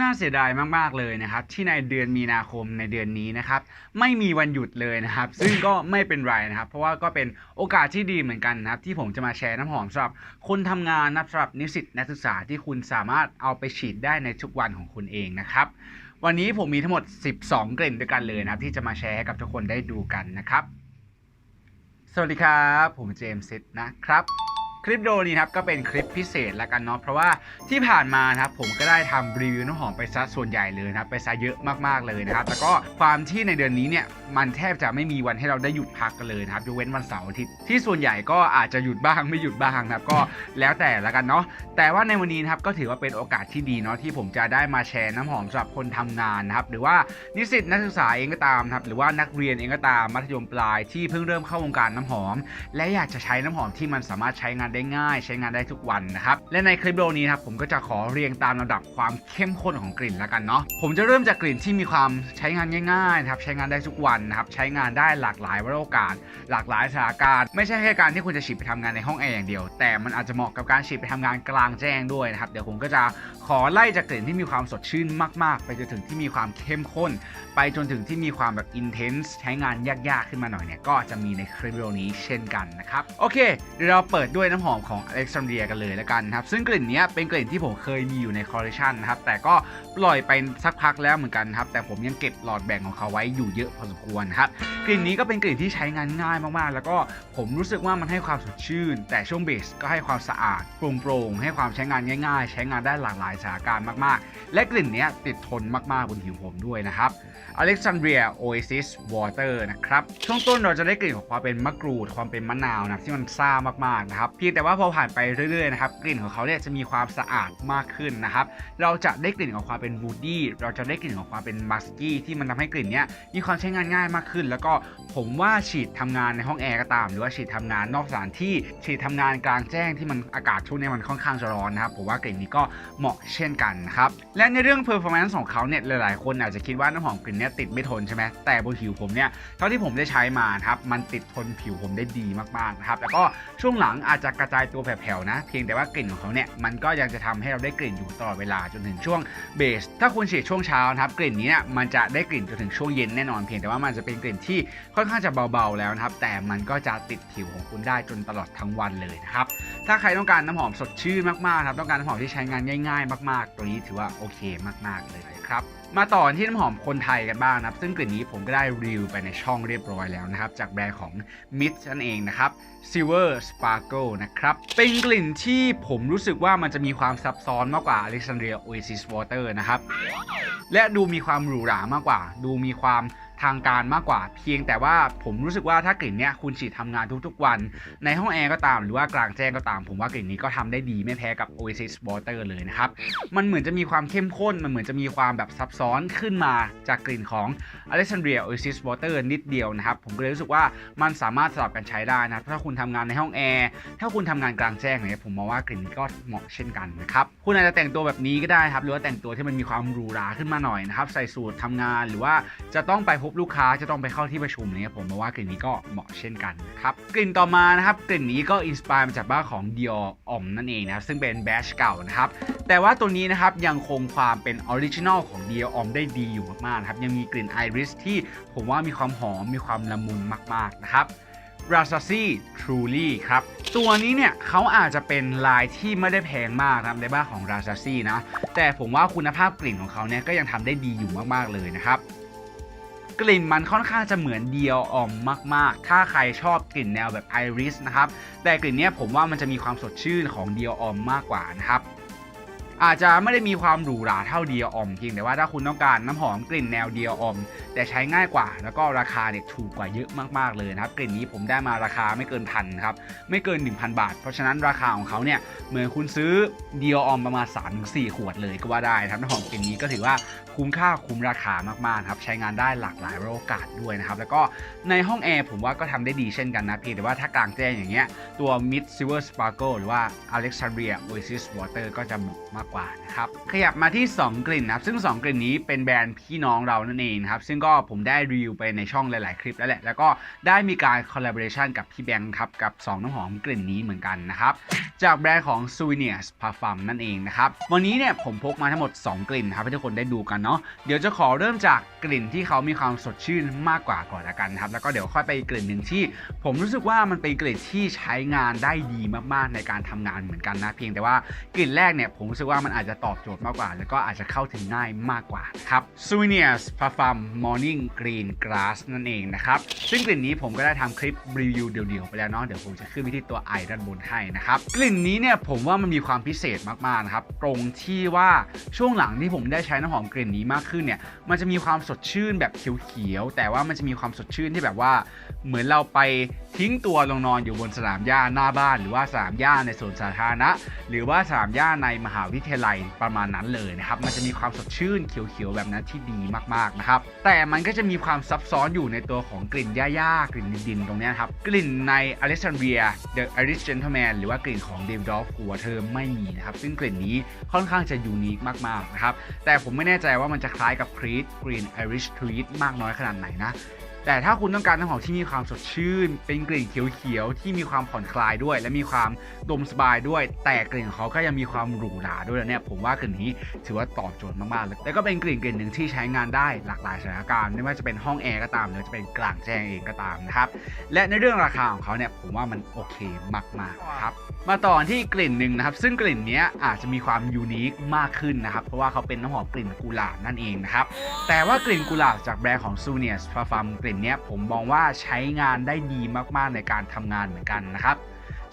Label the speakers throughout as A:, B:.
A: น่าเสียดายมาก ๆ เลยนะครับ ที่ในเดือนมีนาคมในเดือนนี้นะครับ ไม่มีวันหยุดเลยนะครับ ซึ่งก็ไม่เป็นไรนะครับ เพราะว่าก็เป็นโอกาสที่ดีเหมือนกันนะครับ ที่ผมจะมาแชร์น้ำหอมสำหรับคนทำงานนะครับสำหรับนิสิตนักศึกษาที่คุณสามารถเอาไปฉีดได้ในทุกวันของคุณเองนะครับวันนี้ผมมีทั้งหมด 12 กลิ่นด้วยกันเลยนะครับ ที่จะมาแชร์ให้กับทุกคนได้ดูกันนะครับ สวัสดีครับ ผมเจมส์ซิดนะครับ คลิปวิดีโอนี้นะครับก็เป็นคลิปพิเศษแล้วกันเนาะเพราะว่าที่ผ่านมานะครับผมก็ได้ทำรีวิวน้ำหอมไปซะส่วนใหญ่เลยนะครับไปซะเยอะมากๆเลยนะครับแล้วก็ความที่ในเดือนนี้เนี่ยมันแทบจะไม่มีวันให้เราได้หยุดพักกันเลยนะครับยกเว้นวันเสาร์อาทิตย์ที่ส่วนใหญ่ก็อาจจะหยุดบ้างไม่หยุดบ้างนะครับก็แล้วแต่ละกันเนาะแต่ว่าในวันนี้นะครับก็ถือว่าเป็นโอกาสที่ดีเนาะที่ผมจะได้มาแชร์น้ำหอมสำหรับคนทำงานนะครับหรือว่านิสิตนักศึกษาเองก็ตามนะครับหรือว่านักเรียนเองก็ตามมัธยมปลายที่เพิ่งเริ่มเข้าวงการน้ำหอม และอยากจะใช้น้ำหอมที่มันสามารถใช้งานได้ง่าย ใช้งานได้ทุกวันนะครับและในคลิปวิดีโอนี้นะครับผมก็จะขอเรียงตามลำดับความเข้มข้นของกลิ่นแล้วกันเนาะผมจะเริ่มจากกลิ่นที่มีความใช้งานง่ายๆนะครับใช้งานได้ทุกวันนะครับใช้งานได้หลากหลายวาระโอกาส หลากหลายสถานการณ์ไม่ใช่แค่การที่คุณจะฉีดไปทำงานในห้องแอร์อย่างเดียว แต่มันอาจจะเหมาะกับการฉีดไปทำงานกลางแจ้งด้วยนะครับเดี๋ยวผมก็จะขอไล่จากกลิ่นที่มีความสดชื่นมาก ๆ ไปจนถึงที่มีความเข้มข้น ไปจนถึงที่มีความแบบ intense ใช้งานยากๆขึ้นมาหน่อยเนี่ยก็จะมีในคลิปวิดีโอนี้เช่นกันนะครับโอเคเดี๋ยวเราเปิดด้วยน้ำหอมหอมของ Alexandria กันเลยแล้วกันครับ ซึ่งกลิ่นนี้เป็นกลิ่นที่ผมเคยมีอยู่ในคอลเลคชันนะครับ แต่ก็ปล่อยไปสักพักแล้วเหมือนกันครับ แต่ผมยังเก็บหลอดแบ่งของเขาไว้อยู่เยอะพอสมควรครับ กลิ่นนี้ก็เป็นกลิ่นที่ใช้งานง่ายมากๆ แล้วก็ผมรู้สึกว่ามันให้ความสดชื่น แต่ช่วงเบสก็ให้ความสะอาดโปร่งๆ ให้ความใช้งานง่าย ๆ ใช้งานได้หลากหลายสถานการณ์มากๆ และกลิ่นนี้ติดทนมากๆบนผิวผมด้วยนะครับ Alexandria Oasis Water นะครับ ช่วงต้นเราจะได้กลิ่นของความเป็นมะกรูด ความเป็นมะนาวนะที่มันซ่ามากๆนะครับเพียงแต่ว่าพอผ่านไปเรื่อยๆนะครับกลิ่นของเขาเนี่ยจะมีความสะอาดมากขึ้นนะครับเราจะได้กลิ่นของความเป็นวูดดี้เราจะได้กลิ่นของความเป็นมัสกี้ที่มันทำให้กลิ่นเนี้ยมีความใช้งานง่ายมากขึ้น แล้วก็ผมว่าฉีดทำงานในห้องแอร์ก็ตาม หรือว่าฉีดทำงานนอกสถานที่ฉีดทำงานกลางแจ้งที่มันอากาศช่วงนี้มันค่อนข้างจะร้อนนะครับผมว่ากลิ่นนี้ก็เหมาะเช่นกันนะครับและในเรื่อง performance ของเขาเนี่ยหลายๆ คนอาจจะคิดว่าน้ำหอมกลิ่นเนี้ยติดไม่ทนใช่ไหมแต่บนผิวผมเนี่ยเท่าที่ผมได้ใช้มาครับมันติดทนผิวผมได้ดีมากๆนะครับแล้วก็ช่วงหลังอาจจะกระจายตัวแผ่วๆนะเพียงแต่ว่ากลิ่นของเขาเนี่ยมันก็ยังจะทำให้เราได้กลิ่นอยู่ตลอดเวลาจนถึงช่วงเบส ถ้าคุณฉีดช่วงเช้านะครับกลิ่นนี้เนี่ยมันจะได้กลิ่นจนถึงช่วงเย็นแน่นอนเพียงแต่ว่ามันจะเป็นกลิ่นที่ค่อนข้างจะเบาๆแล้วนะครับแต่มันก็จะติดผิวของคุณได้จนตลอดทั้งวันเลยนะครับถ้าใครต้องการน้ำหอมสดชื่นมากๆครับต้องการน้ำหอมที่ใช้งานง่าย ๆ มาก ๆ ตัวนี้ถือว่าโอเคมาก ๆ เลยครับมาต่อที่น้ำหอมคนไทยกันบ้างนะครับ ซึ่งกลิ่นนี้ผมก็ได้รีวิวไปในช่องเรียบร้อยแล้วนะครับ จากแบรนด์ของ m i t นั่นเองนะครับ Silver Sparkle นะครับ เป็นกลิ่นที่ผมรู้สึกว่ามันจะมีความซับซ้อนมากกว่า Alexandria Oasis Water นะครับ และดูมีความหรูหรามากกว่า ดูมีความ ทางการมากกว่า เพียงแต่ว่าผมรู้สึกว่าถ้ากลิ่นเนี้ยคุณฉีดทำงานทุกๆวัน ในห้องแอร์ก็ตามหรือว่ากลางแจ้งก็ตาม ผมว่ากลิ่นนี้ก็ทำได้ดีไม่แพ้กับ Oasis Water เลยนะครับ มันเหมือนจะมีความเข้มข้น มันเหมือนจะมีความแบบซับซ้อนขึ้นมาจากกลิ่นของ Alexandria Oasis Water นิดเดียวนะครับ ผมก็เลยรู้สึกว่ามันสามารถสลับกันใช้ได้นะถ้าคุณทำงานในห้องแอร์ถ้าคุณทำงานกลางแจ้งเนี่ยผมมองว่ากลิ่นนี้ก็เหมาะเช่นกันนะครับคุณอาจจะแต่งตัวแบบนี้ก็ได้ครับหรือว่าแต่งตัวที่มันมีความหรูหราขึ้นมาหน่อยนะครับใส่สูททำงานหรือว่าจะต้องไปพบลูกค้าจะต้องไปเข้าที่ประชุมเนี่ยผมมองว่ากลิ่นนี้ก็เหมาะเช่นกันครับกลิ่นต่อมานะครับกลิ่นนี้ก็อินสปายมาจากบ้านของ Dior Homme นั่นเองนะครับซึ่งเป็นแบชเก่านะครับแต่ว่าตัวนี้นะครับยังคงความเป็นออริจินอลของ Dior Homme ได้ดีอยู่มากๆนะครับยังมีกลิ่นไอริสที่ผมว่ามีความหอมมีความละมุนมากๆนะครับ r a s a s i Truly ครับ ตัวนี้เนี่ยเขาอาจจะเป็นลายที่ไม่ได้แพงมากนะครับในบ้านของ r a s a s i นะ แต่ผมว่าคุณภาพกลิ่นของเขาเนี่ยก็ยังทำได้ดีอยู่มาก ๆ เลยนะครับ กลิ่นมันค่อนข้างจะเหมือนเดียวออมมาก ๆ ถ้าใครชอบกลิ่นแนวแบบไอริสนะครับ แต่กลิ่นนี้ผมว่ามันจะมีความสดชื่นของเดียวออมมากกว่านะครับ อาจจะไม่ได้มีความหรูหราเท่าเดียออมจริงแต่ว่าถ้าคุณต้องการน้ำหอมกลิ่นแนวเดียออม แต่ใช้ง่ายกว่าแล้วก็ราคาเนี่ยถูกกว่าเยอะมากๆเลยนะครับกลิ่นนี้ผมได้มาราคาไม่เกินพันครับไม่เกิน 1,000 บาท เพราะฉะนั้นราคาของเขาเนี่ยเหมือนคุณซื้อเดียออมประมาณ 3-4 ขวดเลยก็ว่าได้นะครับน้ำหอมกลิ่นนี้ก็ถือว่าคุ้มค่าคุ้มราคามากๆครับใช้งานได้หลากหลายโอกาสด้วยนะครับแล้วก็ในห้องแอร์ผมว่าก็ทำได้ดีเช่นกันนะเพียงแต่ว่าถ้ากลางแจ้งอย่างเงี้ยตัว Mid Silver Sparkle หรือว่า Alexandria Oasis Water ก็จะเหมาะากกว่านะครับ ขยับมาที่ 2 กลิ่นนะครับ ซึ่ง 2 กลิ่นนี้เป็นแบรนด์พี่น้องเรานั่นเองนะครับ ซึ่งก็ผมได้รีวิวไปในช่องหลาย ๆ คลิปแล้วแหละ แล้วก็ได้มีการคอลลาบอร์ชันกับพี่แบงค์ครับ กับ 2 น้ำหอมกลิ่นนี้เหมือนกันนะครับ จากแบรนด์ของ s u v e n i r s Parfum นั่นเองนะครับ วันนี้เนี่ยผมพกมาทั้งหมด 2 กลิ่นครับให้ทุกคนได้ดูกันเนาะ เดี๋ยวจะขอเริ่มจากกลิ่นที่เขามีความสดชื่นมากกว่าก่อนละกันครับ แล้วก็เดี๋ยวค่อยไปกลิ่นหนึ่งที่ ผมรู้สึกว่ามันเป็นกลิ่นที่ใช้งานได้ดีมาก ๆ ในการทำงานเหมือนกันนะ เพียงแต่ว่ากลิ่นแรกเนี่ยผมรู้สึกว่ามันอาจจะตอบโจทย์มากกว่า แล้วก็อาจจะเข้าถึงง่ายมากกว่าครับ s u v e n i r s Parfum Morning Green Grass นั่นเองนะครับ ซึ่งกลิ่นนี้ผมก็ได้ทำคลิปรีวิวเดี่ยวๆไปแล้วเนาะเดี๋ยวผมจะขึ้นไปที่ตัวไอด้านบนให้นะครับ กลิ่นนี้เนี่ยผมว่ามันมีความพิเศษมากๆนะครับ ตรงที่ว่าช่วงหลังที่ผมได้ใช้น้ำหอมกลิ่นนี้มากขึ้นเนี่ยมันจะมีความสดชื่นแบบเขียวๆแต่ว่ามันจะมีความสดชื่นที่แบบว่า เหมือนเราไปทิ้งตัวลงนอนอยู่บนสนามหญ้าหน้าบ้าน หรือว่าสนามหญ้าในสวนสาธารณะหรือว่าสนามหญ้าในมหาวิทยาลัยประมาณนั้นเลยนะครับ มันจะมีความสดชื่นเขียวๆแบบนั้นที่ดีมากๆนะครับ แต่มันก็จะมีความซับซ้อนอยู่ในตัวของกลิ่นหญ้าๆ กลิ่นดินๆตรงนี้ครับ กลิ่นใน Alexandria The Irish Gentleman หรือว่ากลิ่นของ David Dolph หัวเธอไม่มีนะครับ ซึ่งกลิ่นนี้ค่อนข้างจะยูนิคมากๆนะครับ แต่ผมไม่แน่ใจว่ามันจะคล้ายกับ Creed Green Irish Tweed มากน้อยขนาดไหนนะ แต่ถ้าคุณต้องการน้ำหอมที่มีความสดชื่น เป็นกลิ่นเขียวๆที่มีความผ่อนคลายด้วย และมีความดมสบายด้วย แต่กลิ่นเขาก็ยังมีความหรูหราด้วยเนี่ยผมว่ากลิ่นนี้ถือว่าตอบโจทย์มากๆเลยแต่ก็เป็นกลิ่นกลิ่นหนึ่งที่ใช้งานได้หลากหลายสถานการณ์ไม่ว่าจะเป็นห้องแอร์ก็ตามหรือจะเป็นกลางแจ้งเองก็ตามนะครับและในเรื่องราคาของเขาเนี่ยผมว่ามันโอเคมากๆครับมาต่อที่กลิ่นหนึ่งนะครับ ซึ่งกลิ่นนี้อาจจะมีความยูนิคมากขึ้นนะครับ เพราะว่าเขาเป็นน้ำหอมกลิ่นกุหลาบนั่นเองนะครับแต่ว่ากลิ่นกุหลาบจากแบรนด์ของ s o u v e n i r s Parfum กลิ่นเนี้ยผมมองว่าใช้งานได้ดีมากๆในการทำงานเหมือนกันนะครับ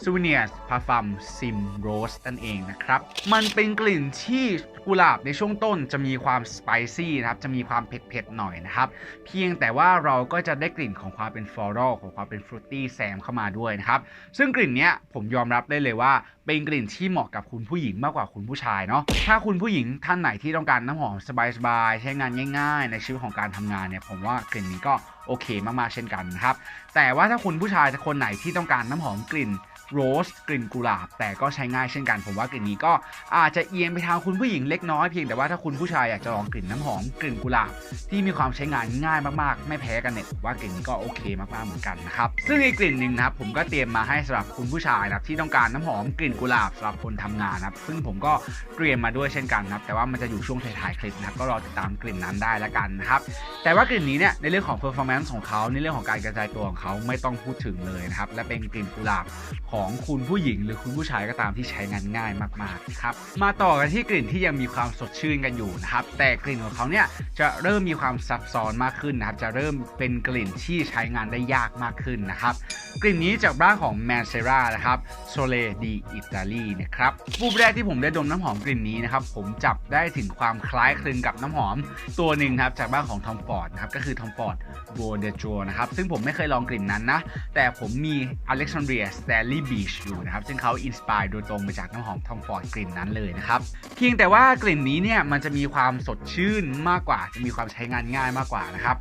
A: s o u v e n i r s Parfum Sim Rose นั่นเองนะครับ มันเป็นกลิ่นที่กุหลาบในช่วงต้นจะมีความสไปซี่นะครับ จะมีความเผ็ดๆหน่อยนะครับ เพียงแต่ว่าเราก็จะได้กลิ่นของความเป็นฟลอรัลของความเป็นฟรุตตี้แซมเข้ามาด้วยนะครับ ซึ่งกลิ่นเนี้ยผมยอมรับได้เลยว่า เป็นกลิ่นที่เหมาะกับคุณผู้หญิงมากกว่าคุณผู้ชายเนาะ ถ้าคุณผู้หญิงท่านไหนที่ต้องการน้ำหอมสบายๆใช้งานง่าย ๆ ในชีวิตของการทำงานเนี่ยผมว่ากลิ่นนี้ก็โอเคมากๆเช่นกันนะครับ แต่ว่าถ้าคุณผู้ชายคนไหนที่ต้องการน้ำหอมกลิ่น โรสกลิ่นกุหลาบ แต่ก็ใช้ง่ายเช่นกัน ผมว่ากลิ่นนี้ก็อาจจะเอียงไปทางคุณผู้หญิงเล็กน้อยเพียงแต่ว่าถ้าคุณผู้ชายอยากจะลองกลิ่นน้ำหอมกลิ่นกุหลาบ ที่มีความใช้งานง่ายมากๆ ไม่แพ้กันเนี่ยผมว่ากลิ่นนี้ก็โอเคมากๆเหมือนกันนะครับซึ่งอีกกลิ่นหนึ่งนะครับผมก็เตรียมมาให้สำหรับคุณผู้ชายนะครับที่ต้องการน้ำหอมกลิ่นกุหลาบสำหรับคนทำงานนะครับซึ่งผมก็เตรียมมาด้วยเช่นกันนะครับแต่ว่ามันจะอยู่ช่วงท้ายๆคลิปนะครับก็รอติดตามกลิ่นนั้นได้ละกันนะครับแต่ว่ากลิ่นนี้เนี่ยในเรื่องของ performance ของเขาในเรื่องของการกระจายตัวของเขาไม่ต้องพูดถึงเลยนะครับและเป็นกลิ่นกุหลาบของของคุณผู้หญิงหรือคุณผู้ชายก็ตามที่ใช้งานง่ายมากๆนะครับมาต่อกันที่กลิ่นที่ยังมีความสดชื่นกันอยู่นะครับแต่กลิ่นของเขาเนี่ยจะเริ่มมีความซับซ้อนมากขึ้นนะครับจะเริ่มเป็นกลิ่นที่ใช้งานได้ยากมากขึ้นนะครับกลิ่นนี้จากบ้านของ m a n c e r a นะครับ s o l e di Italy นะครับรูปแรกที่ผมได้ดมน้ำหอมกลิ่นนี้นะครับผมจับได้ถึงความคล้ายคลึงกับน้ำหอมตัวหนึ่งครับจากบ้านของ Tom Ford นะครับก็คือ Tom Ford b o d e j o นะครับซึ่งผมไม่เคยลองกลิ่นนั้นนะแต่ผมมี Alexandria Stanley Beach อยู่นะครับ ซึ่งเขาอินสปายโดยตรงมาจากน้ำหอม Tom Ford กลิ่นนั้นเลยนะครับ เพียงแต่ว่ากลิ่นนี้เนี่ยมันจะมีความสดชื่นมากกว่า จะมีความใช้งานง่ายมากกว่านะครับ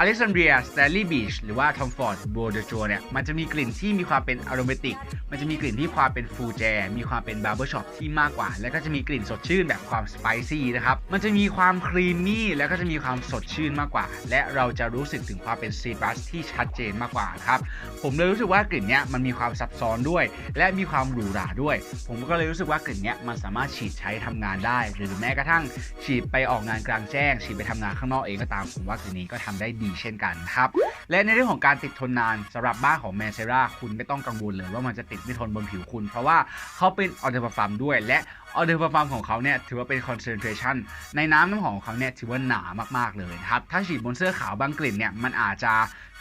A: Alexandria Stanley Beach หรือว่า Tom Ford b o d e j o เนี่ยมันจะมีกลิ่นที่มีความเป็นอโรมาติก มันจะมีกลิ่นที่ความเป็นฟูแจ มีความเป็นบาร์เบอร์ช็อปที่มากกว่า แล้วก็จะมีกลิ่นสดชื่นแบบความสไปซี่นะครับ มันจะมีความครีมมี่แล้วก็จะมีความสดชื่นมากกว่า และเราจะรู้สึกถึงความเป็นซีตรัสที่ชัดเจนมากกว่าครับ ผมเลยรู้สึกว่ากลิ่นเนี้ยมันมีความซับซ้อนด้วย และมีความหรูหราด้วย ผมก็เลยรู้สึกว่ากลิ่นเนี้ยมันสามารถฉีดใช้ทำงานได้ หรือแม้กระทั่งฉีดไปออกงานกลางแจ้ง ฉีดไปทำงานข้างนอกเองก็ตามผมว่ากลิ่นนี้ก็ทำได้ดีเช่นกันครับและในเรื่องของการติดทนนานสำหรับบ้านของแมนเซราคุณไม่ต้องกังวลเลยว่ามันจะติดไม่ทนบนผิวคุณ เพราะว่าเขาเป็นออเดอร์ฟาร์มด้วย และออเดอร์ฟาร์มของเขาเนี่ยถือว่าเป็นคอนเซนเทรชันในน้ำน้ำหอมของเขาเนี่ยถือว่าหนามากๆเลยนะครับถ้าฉีดบนเสื้อขาวบางกลิ่นเนี่ยมันอาจจะ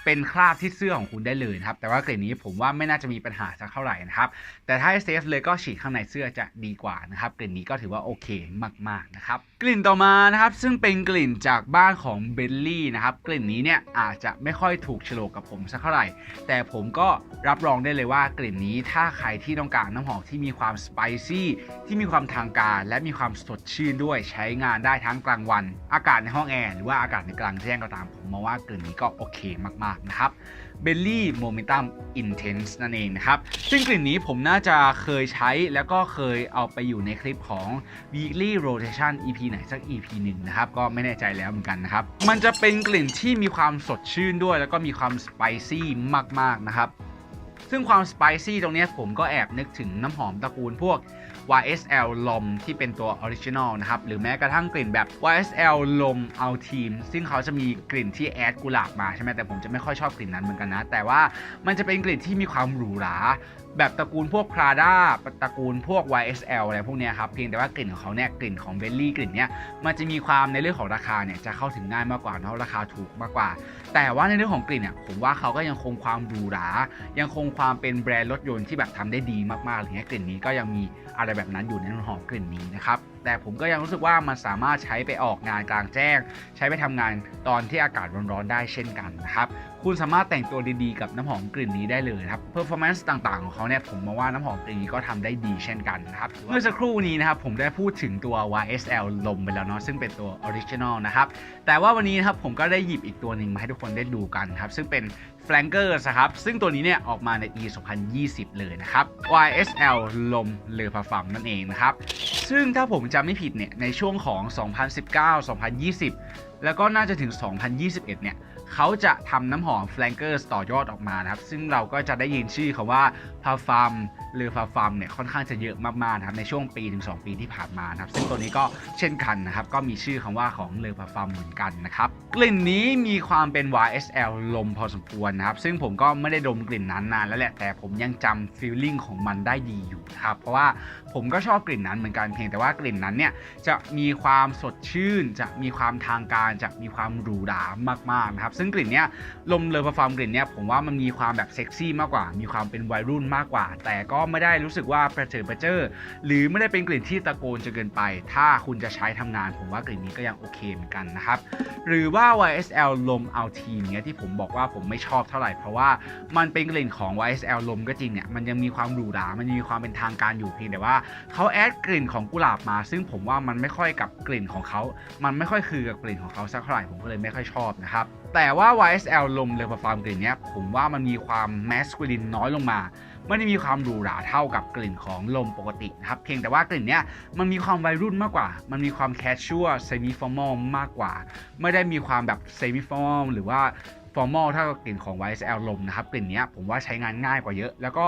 A: เป็นคราบที่เสื้อของคุณได้เลยนะครับ แต่ว่ากลิ่นนี้ผมว่าไม่น่าจะมีปัญหาสักเท่าไหร่นะครับ แต่ถ้าให้เซฟเลยก็ฉีดข้างในเสื้อจะดีกว่านะครับ กลิ่นนี้ก็ถือว่าโอเคมากๆนะครับ กลิ่นต่อมานะครับ ซึ่งเป็นกลิ่นจากบ้านของเบลลี่นะครับ กลิ่นนี้เนี่ยอาจจะไม่ค่อยถูกโฉลกกับผมสักเท่าไหร่ แต่ผมก็รับรองได้เลยว่ากลิ่นนี้ถ้าใครที่ต้องการน้ำหอมที่มีความสไปซี่ที่มีความทางการ และมีความสดชื่นด้วยใช้งานได้ทั้งกลางวัน อากาศในห้องแอร์หรือว่าอากาศในกลางแจ้งก็ตามผมมองว่ากลิ่นนี้ก็โอเคมากๆากนะครับ Belly Momentum Intense นั่นเองนะครับ ซึ่งกลิ่นนี้ผมน่าจะเคยใช้แล้วก็เคยเอาไปอยู่ในคลิปของ Weekly Rotation EP ไหนสัก EP หนึ่งนะครับ ก็ไม่แน่ใจแล้วเหมือนกันนะครับ มันจะเป็นกลิ่นที่มีความสดชื่นด้วย แล้วก็มีความสไปซี่มาก ๆ นะครับ ซึ่งความสไปซี่ตรงนี้ผมก็แอบนึกถึงน้ำหอมตระกูลพวก YSL ลมที่เป็นตัวออริจินอลนะครับ หรือแม้กระทั่งกลิ่นแบบ YSL ลมเอาทีม ซึ่งเขาจะมีกลิ่นที่แอดกุหลาบมาใช่ไหมแต่ผมจะไม่ค่อยชอบกลิ่นนั้นเหมือนกันนะ แต่ว่ามันจะเป็นกลิ่นที่มีความหรูหราแบบตระกูลพวก Prada ตระกูลพวก YSL อะไรพวกนี้ครับ เพียงแต่ว่ากลิ่นของเขาเนี่ยกลิ่นของเบลลี่กลิ่นเนี้ยมันจะมีความในเรื่องของราคาเนี่ยจะเข้าถึงง่ายมากกว่าเนาะราคาถูกมากกว่าแต่ว่าในเรื่องของกลิ่นเนี่ยผมว่าเขาก็ยังคงความหรูหรา ยังคงความเป็นแบรนด์รถยนต์ที่แบบทำได้ดีมากๆอะไรเงี้ยกลิ่นนี้ก็ยังมีอะไรแบบนั้นอยู่ในน้ำหอมกลิ่นนี้นะครับ แต่ผมก็ยังรู้สึกว่ามันสามารถใช้ไปออกงานกลางแจ้ง ใช้ไปทำงานตอนที่อากาศร้อนๆได้เช่นกันนะครับคุณสามารถแต่งตัวดีๆกับน้ำหอมกลิ่นนี้ได้เลยครับ performance ต่างๆของเขาเนี่ยผมมองว่าน้ำหอมกลิ่นนี้ก็ทำได้ดีเช่นกันนะครับเมื่อสักครู่นี้นะครับผมได้พูดถึงตัว YSL ลมไปแล้วเนาะซึ่งเป็นตัว original นะครับแต่ว่าวันนี้นะครับผมก็ได้หยิบอีกตัวหนึ่งมาให้ทุกคนได้ดูกันครับซึ่งเป็น Flankers นะครับซึ่งตัวนี้เนี่ยออกมาในปี 2020 เลยนะครับ YSL ลมเลอพาฟัมนั่นเองนะครับซึ่งถ้าผมจำไม่ผิดเนี่ยในช่วงของ 2019-2020 แล้วก็น่าจะถึง 2021 เนี่ยเขาจะทำน้ำหอม Flankers ต่อยอดออกมานะครับ ซึ่งเราก็จะได้ยินชื่อคาว่าพาฟัม หรือพาฟัมเนี่ยค่อนข้างจะเยอะมากๆนะครับในช่วงปีถึง2ปีที่ผ่านมานะครับซึ่งตัวนี้ก็เช่นกันนะครับก็มีชื่อคำว่าของเลอพาฟัมเหมือนกันนะครับกลิ่นนี้มีความเป็น YSL ลมพอสมควรนะครับซึ่งผมก็ไม่ได้ดมกลิ่นนั้นนานแล้วแหละแต่ผมยังจำฟีลลิ่งของมันได้ดีอยู่ครับเพราะว่าผมก็ชอบกลิ่นนั้นเหมือนกันเพียงแต่ว่ากลิ่นนั้นเนี่ยจะมีความสดชื่น จะมีความทางการจะมีความหรูหรามากๆนะครับซึ่งกลิ่นเนี้ยลมเลอพาฟาร์มกลิ่นเนี้ยผมว่ามันมีความแบบเซ็กซี่มากกว่า มีความเป็นวัยรุ่นมากกว่า แต่ก็็ไม่ได้รู้สึกว่าประเจิดประเจ้อหรือไม่ได้เป็นกลิ่นที่ตะโกนจนเกินไป ถ้าคุณจะใช้ทำงาน ผมว่ากลิ่นนี้ก็ยังโอเคเหมือนกันนะครับ หรือว่า YSL ลมเอาทีเนี้ยที่ผมบอกว่าผมไม่ชอบเท่าไหร่ เพราะว่ามันเป็นกลิ่นของ YSL ลมก็จริงเนี่ยมันยังมีความหรูหรามันยังมีความเป็นทางการอยู่เพียงแต่ว่าเขาแอดกลิ่นของกุหลาบมา ซึ่งผมว่ามันไม่ค่อยกับกลิ่นของเขา มันไม่ค่อยคือกับกลิ่นของเขาสักเท่าไหร่ผมก็เลยไม่ค่อยชอบนะครับแต่ว่า YSL ลมเลอพาฟาร์มกลิ่นเนี้ยผมว่ามันมีความแมสคูลินน้อยลงมา ไม่ได้มีความหรูหราเท่ากับกลิ่นของลมปกตินะครับ เพียงแต่ว่ากลิ่นเนี้ยมันมีความวัยรุ่นมากกว่า มันมีความแคชชัวเซมิฟอร์มอลมากกว่า ไม่ได้มีความแบบเซมิฟอร์มอลหรือว่าฟอร์มอลเท่ากับกลิ่นของ YSL ลมนะครับ กลิ่นนี้ผมว่าใช้งานง่ายกว่าเยอะ แล้วก็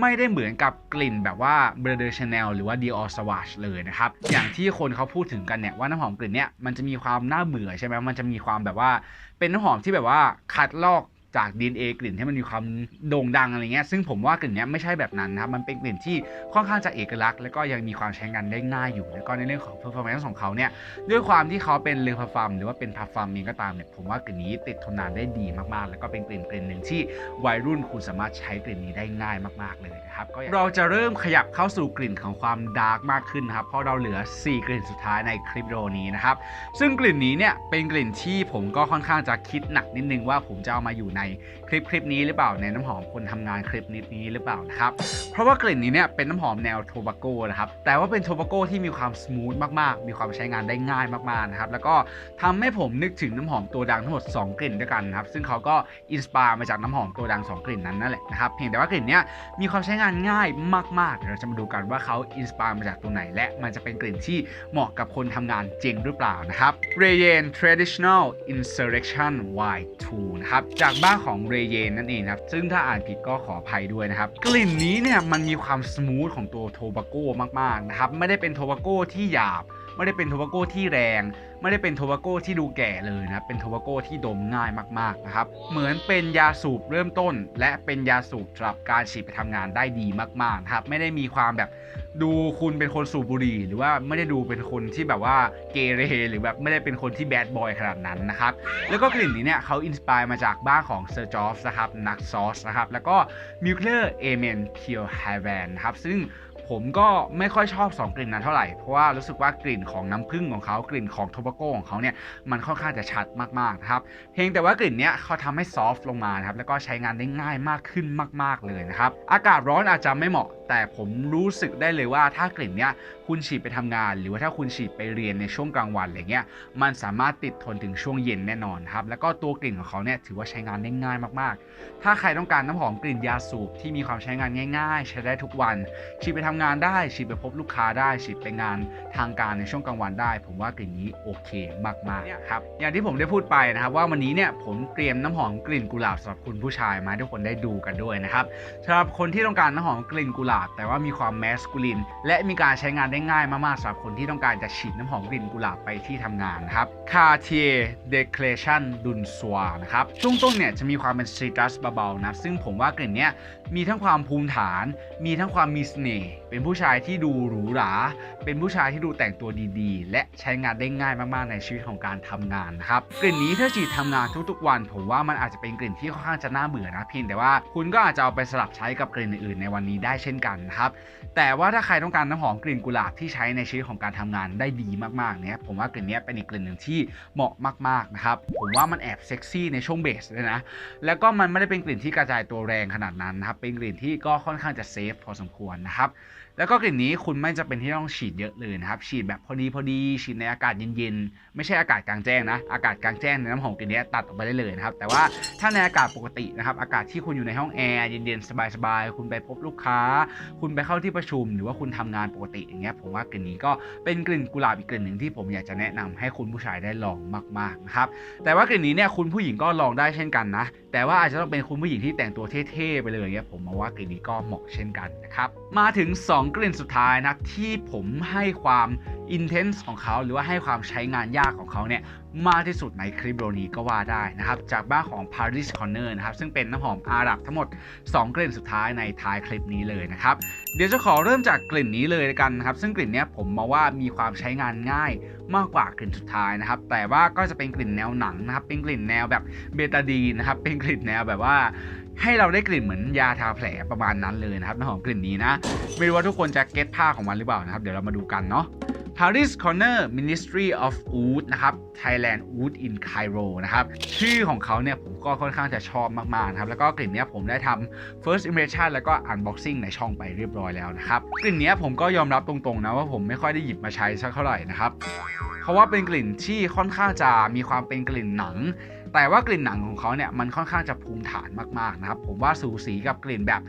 A: ไม่ได้เหมือนกับกลิ่นแบบว่า b r o t h e r Chanel หรือว่า Dior Sauvage เลยนะครับ อย่างที่คนเขาพูดถึงกันเนี่ย ว่าน้ำหอมกลิ่นเนี้ยมันจะมีความน่าเบื่อใช่ไหมมันจะมีความแบบว่าเป็นน้ำหอมที่แบบว่าคัดลอก จาก DNA กลิ่นให้มันมีความโด่งดังอะไรเงี้ยซึ่งผมว่ากลิ่นเนี้ยไม่ใช่แบบนั้นนะครับมันเป็นกลิ่นที่ค่อนข้างจะเอกลักษณ์แล้วก็ยังมีความใช้งานได้ง่ายอยู่ แล้วก็ในเรื่องของ performance ของเขาเนี่ยด้วยความที่เขาเป็นเลอพาฟาร์มหรือว่าเป็นพาฟาร์มเองก็ตามเนี่ยผมว่ากลิ่นนี้ติดทนนานได้ดีมากๆ แล้วก็เป็นกลิ่นกลิ่นหนึ่งที่วัยรุ่นคุณสามารถใช้กลิ่นนี้ได้ง่ายมากๆเลยนะครับก็เราจะเริ่มขยับเข้าสู่กลิ่นของความดาร์กมากขึ้นนะครับเพราะเราเหลือ 4 กลิ่นสุดท้ายในคลิปวิดีโอนี้นะครับซึ่งกลิ่นนี้เนี่ยเป็นกลิ่นที่ผมก็ค่อนข้างจะคิดหนักนิดนึงว่าผมจะเอามาอยู่ในคลิปคลิปนี้หรือเปล่าในน้ำหอมคนทำงานคลิปนิดนี้หรือเปล่านะครับเพราะว่ากลิ่นนี้เนี่ยเป็นน้ำหอมแนวโทบาโก้นะครับแต่ว่าเป็นโทบาโก้ที่มีความสมูทมากๆ มีความใช้งานได้ง่ายมากๆนะครับแล้วก็ทำให้ผมนึกถึงน้ำหอมตัวดังทั้งหมด 2 กลิ่นด้วยกันนะครับซึ่งเขาก็อินสปายมาจากน้ำหอมตัวดัง 2 กลิ่นนั้นนั่นแหละนะครับเพียงแต่ว่ากลิ่นนี้มีความใช้งานง่ายมากๆเดี๋ยวเราจะมาดูกันว่าเขาอินสปายมาจากตัวไหน และมันจะเป็นกลิ่นที่เหมาะกับคนทำงานจริงหรือเปล่านะครับ r a y n Traditional Insurrection Y2 นะครับจากบ้าของเรเยนนั่นเองครับ ซึ่งถ้าอ่านผิดก็ขออภัยด้วยนะครับ กลิ่นนี้เนี่ยมันมีความสมูทของตัวโทบาโก้มากๆนะครับ ไม่ได้เป็นโทบาโก้ที่หยาบ ไม่ได้เป็นโทบาโก้ที่แรง ไม่ได้เป็นโทบาโก้ที่ดูแก่เลยนะ เป็นโทบาโก้ที่ดมง่ายมากๆนะครับ เหมือนเป็นยาสูบเริ่มต้น และเป็นยาสูบสำหรับการฉีดไปทำงานได้ดีมากๆนะครับ ไม่ได้มีความแบบดูคุณเป็นคนสูบบุหรี่ หรือว่าไม่ได้ดูเป็นคนที่แบบว่าเกเรหรือแบบไม่ได้เป็นคนที่แบดบอยขนาดนั้นนะครับ แล้วก็กลิ่นนี้เนี่ยเขาอินสปายมาจากบ้านของเซอร์จอฟนะครับนักซอสนะครับ แล้วก็มิวเลอร์เอเมนเคียวไฮแวนนะครับ ซึ่ง ผมก็ไม่ค่อยชอบ 2 กลิ่นนั้นเท่าไหร่ เพราะว่ารู้สึกว่ากลิ่นของน้ำผึ้งของเขากลิ่นของโทบาโกของเขาเนี่ยมันค่อนข้างจะชัดมากๆนะครับเพียงแต่ว่ากลิ่นเนี้ยเขาทำให้ซอฟต์ลงมานะครับแล้วก็ใช้งานได้ง่ายมากขึ้นมาก ๆเลยนะครับอากาศร้อนอาจจะไม่เหมาะ แต่ผมรู้สึกได้เลยว่าถ้ากลิ่นเนี้ยคุณฉีดไปทำงาน หรือว่าถ้าคุณฉีดไปเรียนในช่วงกลางวันอะไรเงี้ยมันสามารถติดทนถึงช่วงเย็นแน่นอนครับแล้วก็ตัวกลิ่นของเขาเนี่ยถือว่าใช้งานได้ง่ายมากๆ ถ้าใครต้องการน้ำหอมกลิ่นยาสูบที่มีความใช้งานง่าย ๆ ใช้ได้ทุกวันฉีดไปทำงานได้ฉีดไปพบลูกค้าได้ฉีดไปงานทางการในช่วงกลางวันได้ ผมว่ากลิ่นนี้โอเคมากๆครับอย่างที่ผมได้พูดไปนะครับว่าวันนี้เนี่ยผมเตรียมน้ำหอมกลิ่นกุหลาบสำหรับคุณผู้ชายมาให้ทุกคนได้ดูกันด้วยนะครับสำหรับคนที่ต้องการน้ำหอมกลิ่นกุหลาบ แต่ว่ามีความแมสคูลินและมีการใช้งานได้ง่ายมากๆสำหรับคนที่ต้องการจะฉีดน้ำหอมกลิ่นกุหลาบไปที่ทำงานนะครับ Cartier Declaration d u n s o i r นะครับ ช่วงต้นเนี่ยจะมีความเป็นซิตรัสเบาๆนะ ซึ่งผมว่ากลิ่นเนี้ยมีทั้งความภูมิฐาน มีทั้งความมีเสน่ห์เป็นผู้ชายที่ดูหรูหรา เป็นผู้ชายที่ดูแต่งตัวดีๆ และใช้งานได้ง่ายมากๆในชีวิตของการทำงานนะครับ กลิ่นนี้ถ้าฉีดทำงานทุกๆวัน ผมว่ามันอาจจะเป็นกลิ่นที่ค่อนข้างจะน่าเบื่อนะเพียงแต่ว่าคุณก็อาจจะเอาไปสลับใช้กับกลิ่นอื่นๆในวันนี้ได้เช่นกันนะครับ แต่ว่าถ้าใครต้องการน้ำหอมกลิ่นกุหลาบที่ใช้ในชีวิตของการทำงานได้ดีมากๆเนี่ยผมว่ากลิ่นนี้เป็นอีกกลิ่นหนึ่งที่เหมาะมากๆนะครับผมว่ามันแอบเซ็กซี่ในช่วงเบสเลยนะแล้วก็มันไม่ได้เป็นกลิ่นที่กระจายตัวแรงขนาดนั้นนะครับเป็นกลิ่นที่ก็ค่อนข้างจะเซฟพอสมควรนะครับ แล้วก็กลิ่นนี้คุณไม่จะเป็นที่ต้องฉีดเยอะเลยนะครับ ฉีดแบบพอดีพอดี ฉีดในอากาศเย็นๆ ไม่ใช่อากาศกลางแจ้งนะ อากาศกลางแจ้งในน้ำหอมกลิ่นนี้ตัดออกไปได้เลยนะครับ แต่ว่าถ้าในอากาศปกตินะครับ อากาศที่คุณอยู่ในห้องแอร์เย็นๆ สบายๆ คุณไปพบลูกค้า คุณไปเข้าที่ประชุม หรือว่าคุณทำงานปกติอย่างเงี้ย ผมว่ากลิ่นนี้ก็เป็นกลิ่นกุหลาบอีกกลิ่นหนึ่งที่ผมอยากจะแนะนำให้คุณผู้ชายได้ลองมากๆนะครับ แต่ว่ากลิ่นนี้เนี่ยคุณผู้หญิงก็ลองได้เช่นกันนะ แต่ว่าอาจจะต้องเป็นคุณผู้หญิงที่แต่งตัวเท่ๆไปเลยเนี่ยผมมองว่ากลิ่นนี้ก็เหมาะเช่นกันนะครับมาถึง 2 กลิ่นสุดท้ายนะที่ผมให้ความอินเทนส์ของเขาหรือว่าให้ความใช้งานยากของเขาเนี่ยมากที่สุดในคลิปโรนี้ก็ว่าได้นะครับจากบ้านของ Paris Corner นะครับซึ่งเป็นน้ำหอมอาหรับทั้งหมด 2 กลิ่นสุดท้ายในท้ายคลิปนี้เลยนะครับ เดี๋ยวจะขอเริ่มจากกลิ่นนี้เลยกันนะครับ ซึ่งกลิ่นนี้ผมมาว่ามีความใช้งานง่ายมากกว่ากลิ่นสุดท้ายนะครับ แต่ว่าก็จะเป็นกลิ่นแนวหนังนะครับ เป็นกลิ่นแนวแบบเบตาดีนนะครับ เป็นกลิ่นแนวแบบว่า ให้เราได้กลิ่นเหมือนยาทาแผลประมาณนั้นเลยนะครับน้ำหอมกลิ่นนี้นะ ไม่รู้ว่าทุกคนจะเก็ตภาของมันหรือเปล่านะครับ เดี๋ยวเรามาดูกันเนาะ Paris Corner Ministry of Oud นะครับ Thailand Oud in Cairo นะครับ ชื่อของเขาเนี่ยผมก็ค่อนข้างจะชอบมากๆนะครับ แล้วก็กลิ่นนี้ผมได้ทำ first impression แล้วก็ unboxing ในช่องไปเรียบร้อยแล้วนะครับ กลิ่นนี้ผมก็ยอมรับตรงๆนะว่าผมไม่ค่อยได้หยิบมาใช้สักเท่าไหร่นะครับ เพราะว่าเป็นกลิ่นที่ค่อนข้างจะมีความเป็นกลิ่นหนัง แต่ว่ากลิ่นหนังของเขาเนี่ยมันค่อนข้างจะภูมิฐานมากๆนะครับผมว่าสูสีกับกลิ่นแบบ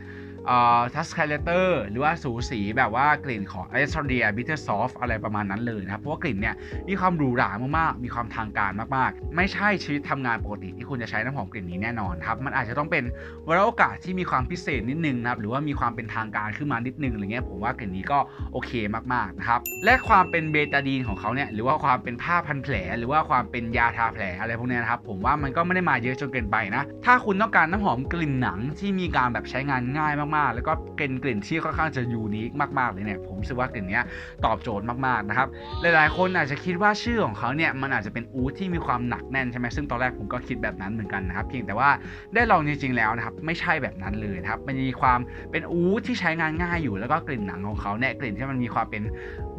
A: ทัสคาเลเตอร์หรือว่าสูสีแบบว่ากลิ่นของ a อส t รเดียบิทเทอร์ซอฟอะไรประมาณนั้นเลยนะครับ เพราะว่ากลิ่นเนี่ยมีความหรูหรามากๆ มีความทางการมากๆ ไม่ใช่ชีวิตทำงานปกติที่คุณจะใช้น้ำหอมกลิ่นนี้แน่นอนครับ มันอาจจะต้องเป็นวาระโอกาสที่มีความพิเศษนิดนึงนะครับหรือว่ามีความเป็นทางการขึ้นมานิดนึงอะไรเงี้ยผมว่ากลิ่นนี้ก็โอเคมากๆนะครับและความเป็นเบตาดีนของเขาเนี่ยหรือว่าความเป็นผ้าพันแผล หรือว่าความเป็นยาทาแผลอะไรพวกนี้นะครับผมว่ามันก็ไม่ได้มาเยอะจนเกินไปนะถ้าคุณต้องการน้ำหอมกลิ่นหนังที่มีการแบบใช้งานง่ายมากๆ แล้วก็เป็นกลิ่นที่ค่อนข้างจะยูนิคมากๆเลยเนี่ยผมรู้สึกว่ากลิ่นนี้ตอบโจทย์มากๆนะครับหลายๆ คนอาจจะคิดว่าชื่อของเขาเนี่ยมันอาจจะเป็นอูดที่มีความหนักแน่นใช่ไหมซึ่งตอนแรกผมก็คิดแบบนั้นเหมือนกันนะครับเพียงแต่ว่าได้ลองจริงๆแล้วนะครับไม่ใช่แบบนั้นเลยนะครับมันมีความเป็นอูดที่ใช้งานง่ายอยู่ แล้วก็กลิ่นหนังของเขาเนี่ยกลิ่นที่มันมีความเป็น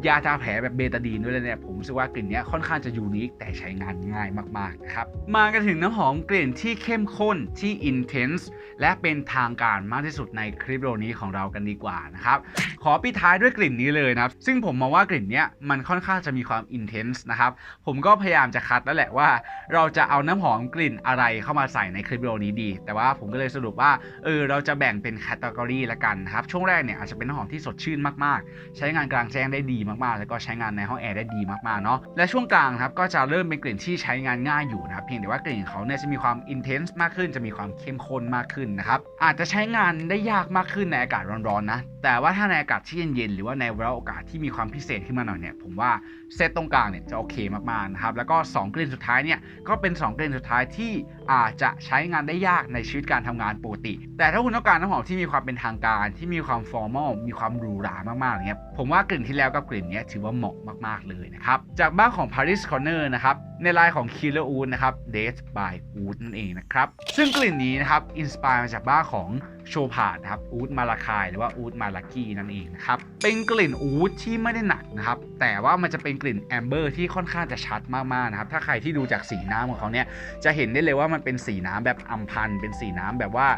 A: ยาทาแผลแบบเบตาดีนด้วยเลยเนี่ยผมรู้สึกว่ากลิ่นนี้ค่อนข้างจะยูนิคแต่ใช้งานง่ายมากๆนะครับมากันถึงน้ำหอมกลิ่นที่เข้มข้นที่อินเทนส์และเป็นทางการมากที่สุดในคลิปโอนี้ของเรากันดีกว่านะครับ ขอปิดท้ายด้วยกลิ่นนี้เลยนะครับ ซึ่งผมมองว่ากลิ่นเนี้ยมันค่อนข้างจะมีความอินเทนส์นะครับ ผมก็พยายามจะคัดแล้วแหละว่า เราจะเอาน้ำหอมกลิ่นอะไรเข้ามาใส่ในคลิปโอนี้ดี แต่ว่าผมก็เลยสรุปว่าเออเราจะแบ่งเป็นแคตตากรีละกันนะครับ ช่วงแรกเนี่ยอาจจะเป็นน้ำหอมที่สดชื่นมากๆ ใช้งานกลางแจ้งได้ดีมากๆ แล้วก็ใช้งานในห้องแอร์ได้ดีมากๆเนาะ และช่วงกลางครับก็จะเริ่มเป็นกลิ่นที่ใช้งานง่ายอยู่นะครับ เพียงแต่ว่ากลิ่นเขาเนี่ยจะมีความอินเทนส์มากขึ้น จะมีความเข้มข้นมากขึ้นนะครับ อาจจะใช้งานได้ยากมากขึ้นในอากาศร้อนๆนะ แต่ว่าถ้าในอากาศที่เย็นๆหรือว่าในเวลาโอกาสที่มีความพิเศษขึ้นมาหน่อยเนี่ย ผมว่าเซตตรงกลางเนี่ยจะโอเคมากๆนะครับ แล้วก็ 2 กลิ่นสุดท้ายเนี่ยก็เป็น 2 กลิ่นสุดท้ายที่อาจจะใช้งานได้ยากในชีวิตการทำงานปกติ แต่ถ้าคุณต้องการน้ำหอมที่มีความเป็นทางการ ที่มีความฟอร์มอลมีความหรูหรามากๆเงี้ยผมว่ากลิ่นที่แล้วกับกลิ่นนเนี้ยถือว่าเหมาะมากๆเลยนะครับ จากบ้านของ Paris Corner นะครับ ในลายของ Killer Oud นะครับ Date by Oud นั่นเองนะครับ ซึ่งกลิ่นนี้นะครับอินสปายมาจากบ้านของโชพาดนะครับอูดมาลาคายหรือว่าอูดมาลากีนั่นเองนะครับ เป็นกลิ่นอูดที่ไม่ได้หนักนะครับ แต่ว่ามันจะเป็นกลิ่นแอมเบอร์ที่ค่อนข้างจะชัดมากๆนะครับ ถ้าใครที่ดูจากสีน้ำของเขาเนี่ยจะเห็นได้เลยว่ามันเป็นสีน้ำแบบอัมพันเป็นสีน้ำแบบว่า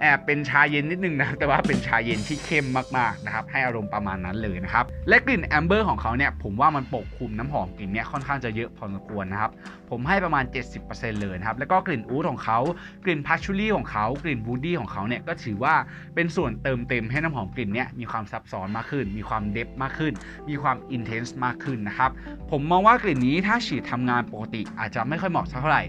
A: แอบเป็นชาเย็นนิดนึงนะแต่ว่าเป็นชาเย็นที่เข้มมากๆนะครับให้อารมณ์ประมาณนั้นเลยนะครับและกลิ่นแอมเบอร์ของเขาเนี่ยผมว่ามันปกคลุมน้ำหอมกลิ่นเนี้ยค่อนข้างจะเยอะพอสมควรนะครับ ผมให้ประมาณ 70%เลยนะครับ แล้วก็กลิ่นอูดของเขา กลิ่นพัชชูรี่ของเขา กลิ่นวูดดี้ของเขาเนี่ยก็ถือว่าเป็นส่วนเติมเต็มให้น้ำหอมกลิ่นเนี้ยมีความซับซ้อนมากขึ้น มีความเดฟมากขึ้น มีความอินเทนส์มากขึ้นนะครับ ผมมองว่ากลิ่นนี้ถ้าฉีดทำงานปกติอาจจะไม่ค่อยเหมาะสักเท่าไหร่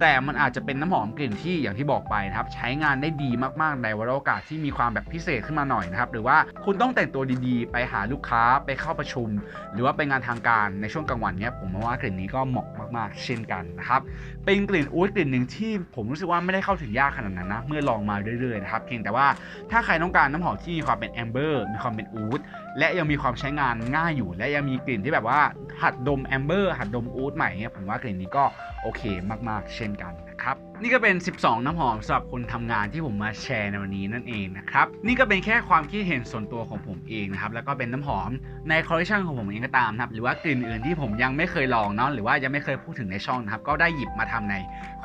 A: แต่มันอาจจะเป็นน้ำหอมกลิ่นที่อย่างที่บอกไปนะครับ ใช้งานได้ดีมากๆในวาระโอกาสที่มีความแบบพิเศษขึ้นมาหน่อยนะครับ หรือว่าคุณต้องแต่งตัวดีๆ ไปหาลูกค้าไปเข้าประชุม หรือว่าไปงานทางการในช่วงกลางวันเนี้ยผมมองว่ากลิ่นนี้ก็เหมาะมากๆเช่นกันนะครับเป็นกลิ่นอูดกลิ่นหนึ่งที่ผมรู้สึกว่าไม่ได้เข้าถึงยากขนาดนั้นนะเมื่อลองมาเรื่อยๆนะครับเพียงแต่ว่าถ้าใครต้องการน้ำหอมที่มีความเป็นแอมเบอร์มีความเป็นอูดและยังมีความใช้งานง่ายอยู่ และยังมีกลิ่นที่แบบว่าหัดดมแอมเบอร์หัดดมอูดใหม่เนี่ยผมว่ากลิ่นนี้ก็โอเคมากๆ เช่นกันนะ ครับนี่ก็เป็น 12 น้ำหอมสำหรับคนทำงานที่ผมมาแชร์ในวันนี้นั่นเองนะครับนี่ก็เป็นแค่ความคิดเห็นส่วนตัวของผมเองนะครับแล้วก็เป็นน้ำหอมในคอลเลคชันของผมเองก็ตามนะครับหรือว่ากลิ่นอื่นที่ผมยังไม่เคยลองเนาะหรือว่ายังไม่เคยพูดถึงในช่องนะครับก็ได้หยิบมาทำใน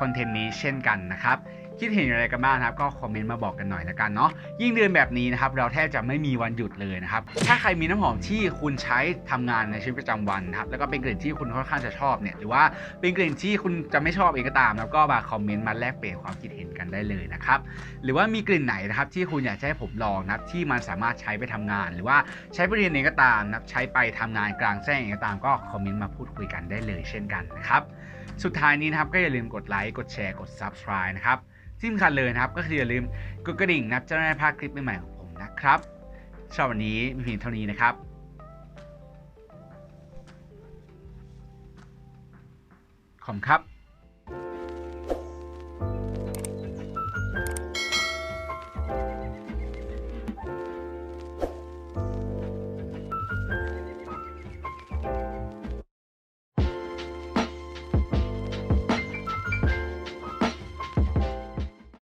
A: คอนเทนต์นี้เช่นกันนะครับ คิดเห็นอะไรกันบ้างนะครับ ก็คอมเมนต์มาบอกกันหน่อยละกันเนาะยิ่งเดือนแบบนี้นะครับเราแทบจะไม่มีวันหยุดเลยนะครับถ้าใครมีน้ำหอมที่คุณใช้ทำงานในชีวิตประจำวันนะครับแล้วก็เป็นกลิ่นที่คุณค่อนข้างจะชอบเนี่ยหรือว่าเป็นกลิ่นที่คุณจะไม่ชอบเองก็ตาม แล้วก็มาคอมเมนต์มาแลกเปลี่ยนความคิดเห็นกันได้เลยนะครับหรือว่ามีกลิ่นไหนนะครับที่คุณอยากให้ผมลองนะครับที่มันสามารถใช้ไปทำงาน หรือว่าใช้ไปเรียนเองก็ตามนะครับใช้ไปทำงานกลางแจ้งเองก็ตามก็คอมเมนต์มาพูดคุยกันได้เลยเช่นกันนะครับสุดท้ายนี้นะครับก็อย่าลืมกดไลค์กดแชร์กด subscribe นะครับ ที่สำคัญเลยนะครับ ก็คืออย่าลืมกดกระดิ่งนะครับจะได้ไม่พลาดคลิปใหม่ๆของผมนะครับสำหรับวันนี้มีเพียงเท่านี้นะครับขอบคุณครับ